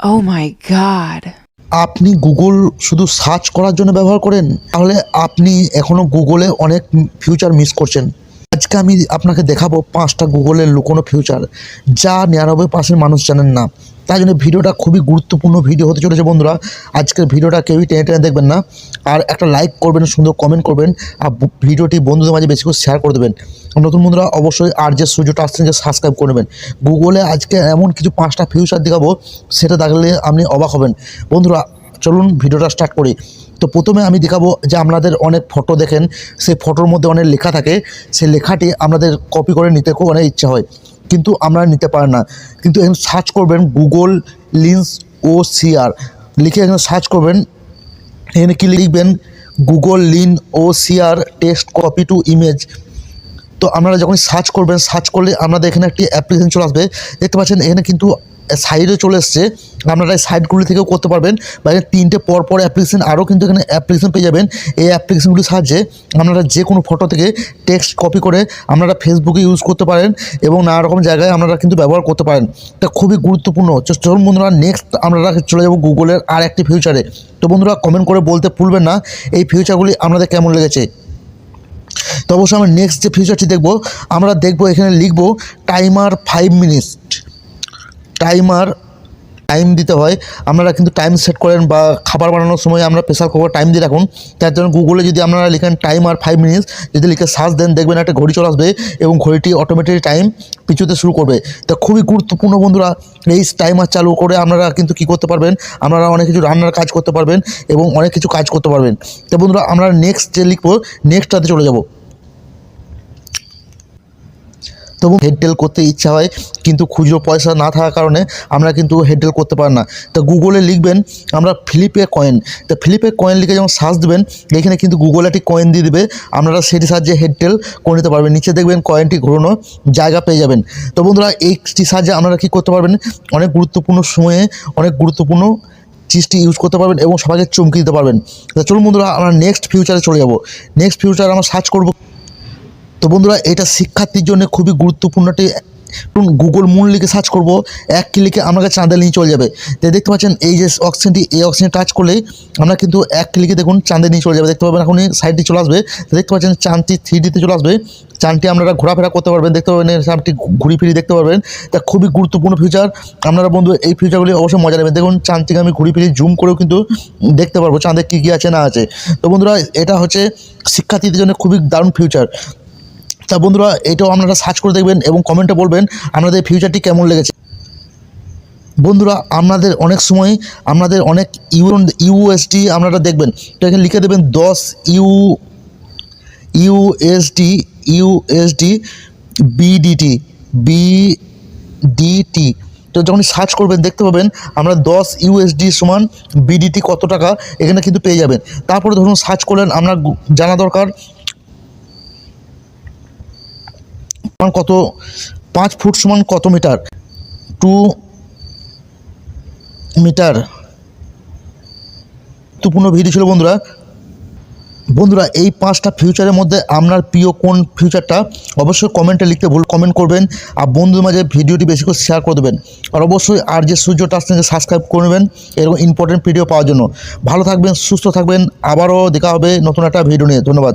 Oh my god. আপনি Google শুধু search করার জন্য ব্যবহার করেন, তাহলে আপনি এখনও গুগলে অনেক ফিউচার মিস করছেন আজকে আমি আপনাকে দেখাবো পাঁচটা গুগলের লুকোনো ফিউচার যা নিরানব্বই পার্সেন্ট মানুষ জানেন না তাই জন্য ভিডিওটা খুবই গুরুত্বপূর্ণ ভিডিও হতে চলেছে বন্ধুরা। আজকের ভিডিওটা কেউই টেনে টেনে দেখবেন না। আর একটা লাইক করবেন, সুন্দর কমেন্ট করবেন, আর ভিডিওটি বন্ধুদের মাঝে বেশি করে শেয়ার করে দেবেন। নতুন বন্ধুরা, অবশ্যই আর যে সুযোগটা আসছেন যে সাবস্ক্রাইব করে নেবেন। গুগলে আজকে এমন কিছু পাঁচটা ফিউচার দেখাবো, সেটা দেখলে আপনি অবাক হবেন। বন্ধুরা, চলুন ভিডিওটা স্টার্ট করি। তো প্রথমে আমি দেখাবো যে আপনাদের অনেক ফটো দেখেন। সেই ফটোর মধ্যে অনেক লেখা থাকে। সেই লেখাটি আপনাদের কপি করে নিতে খুব অনেক ইচ্ছা হয়। কিন্তু আমরা নিতে পারি না। কিন্তু এখানে সার্চ করবেন গুগল লিন্স ও সিআর লিখে এখানে সার্চ করবেন। এখানে কি লিখবেন? Google lens O CR text copy to image তো আপনারা যখন সার্চ করবেন সার্চ করলে আমাদের এখানে একটি অ্যাপ্লিকেশন চলে আসবে। দেখতে পাচ্ছেন, এখানে কিন্তু সাইডে চলে এসছে। আপনারা এই সাইটগুলি থেকেও করতে পারবেন। বা এখানে তিনটে পর পর অ্যাপ্লিকেশন আরও কিন্তু এখানে অ্যাপ্লিকেশন পেয়ে যাবেন। এই অ্যাপ্লিকেশনগুলির সাহায্যে আপনারা যে কোনো ফটো থেকে টেক্সট কপি করে আপনারা ফেসবুকে ইউজ করতে পারেন এবং নানা রকম জায়গায় আপনারা কিন্তু ব্যবহার করতে পারেন। এটা খুবই গুরুত্বপূর্ণ। চলুন বন্ধুরা নেক্সট আমরা চলে যাব গুগলের আর একটি ফিউচারে তো বন্ধুরা কমেন্ট করে বলতে ভুলবেন না। এই ফিউচারগুলি আপনাদের কেমন লেগেছে? তো অবশ্যই আমরা নেক্সট যে ফিউচারটি দেখব, আমরা দেখব এখানে লিখব timer five minutes timer time দিতে হয়। আপনারা কিন্তু টাইম সেট করেন বা খাবার বানানোর সময় আমরা প্রেশার কুকার টাইম দিয়ে রাখুন। তার জন্য গুগলে যদি আপনারা লিখেন টাইম আর ফাইভ মিনিটস যদি লিখে সার্চ দেন দেখবেন একটা ঘড়ি চলে আসবে এবং ঘড়িটি অটোমেটিক টাইম পিছুতে শুরু করবে। তা খুবই গুরুত্বপূর্ণ বন্ধুরা, এই টাইমার চালু করে আপনারা কিন্তু কি করতে পারবেন? আপনারা অনেক কিছু রান্নার কাজ করতে পারবেন এবং অনেক কিছু কাজ করতে পারবেন। তো বন্ধুরা, আমরা নেক্সট যে লিখব নেক্সটটাতে চলে যাব। তবু হেডটেল করতে ইচ্ছা হয়, কিন্তু খুচরো পয়সা না থাকার কারণে আমরা কিন্তু হেডটেল করতে পারি না। তো গুগলে লিখবেন, আমরা ফ্লিপে কয়েন তো ফ্লিপে কয়েন লিখে যখন সার্চ দেবেন, এখানে কিন্তু গুগল একটি কয়েন দিয়ে দেবে, আপনারা সেটি সাহায্যে হেডটেল করে নিতে পারবেন। নিচে দেখবেন কয়েনটি ঘোরানো, জায়গা পেয়ে যাবেন। তো বন্ধুরা এইটি সাহায্যে আপনারা কী করতে পারবেন? অনেক গুরুত্বপূর্ণ সময়ে অনেক গুরুত্বপূর্ণ চিজটি ইউজ করতে পারবেন এবং সবাইকে চমকে দিতে পারবেন। তো চলুন বন্ধুরা, আমরা নেক্সট ফিউচারে চলে যাব। নেক্সট ফিউচার আমরা সার্চ করব তো বন্ধুরা, এটা শিক্ষার্থীর জন্য খুবই গুরুত্বপূর্ণ একটি গুগল মূল লিখে সার্চ করব। এক ক্লিকে আমাকে চাঁদের নিয়ে চলে যাবে। তো দেখতে পাচ্ছেন, এই যে অপশানটি এই অপশানে টাচ করলেই আমরা কিন্তু এক ক্লিকে দেখুন চাঁদের নিয়ে চলে যাবে। দেখতে পাবেন এখনই সাইডটি চলে আসবে। দেখতে পাচ্ছেন, চাঁদটি থ্রি ডিতে চলে আসবে। চাঁদটি আপনারা ঘোরাফেরা করতে পারবেন। দেখতে পাবেন এই চাঁদটি ঘুরি ফিরি দেখতে পারবেন। তা খুবই গুরুত্বপূর্ণ ফিচার আপনারা বন্ধু, এই ফিচারগুলি অবশ্যই মজা নেবেন। দেখুন, চাঁদটিকে আমি ঘুরি ফিরি জুম করেও কিন্তু দেখতে পারব, চাঁদে কী কী আছে না আছে। তো বন্ধুরা, এটা হচ্ছে শিক্ষার্থীদের জন্য খুবই দারুণ ফিউচার তা বন্ধুরা, এটাও আপনারা সার্চ করে দেখবেন এবং কমেন্টে বলবেন আপনাদের ফিউচারটি কেমন লেগেছে। বন্ধুরা, আপনাদের অনেক সময় আপনাদের অনেক ইউ ইউএসডি আপনারা দেখবেন, তো এখানে লিখে দেবেন দশ U USD USD BDT BDT তো যখন সার্চ করবেন, দেখতে পাবেন আমরা দশ ইউএসডি সমান বিডিটি কত টাকা এখানে কিন্তু পেয়ে যাবেন। তারপরে ধরুন সার্চ করলেন, আপনার জানা দরকার সমান কত? পাঁচ ফুট সমান কত মিটার? Two metre. গুরুত্বপূর্ণ ভিডিও ছিল বন্ধুরা। বন্ধুরা, এই পাঁচটা ফিউচারের মধ্যে আপনার প্রিয় কোন ফিউচারটা অবশ্যই কমেন্টে লিখতে ভুল কমেন্ট করবেন আর বন্ধুদের মাঝে ভিডিওটি বেশি করে শেয়ার করে দেবেন। আর অবশ্যই আর যে সূর্যটা আসছেন সাবস্ক্রাইব করে নেবেন। এরকম ইম্পর্টেন্ট ভিডিও পাওয়ার জন্য। ভালো থাকবেন, সুস্থ থাকবেন। আবারও দেখা হবে নতুন একটা ভিডিও নিয়ে। ধন্যবাদ।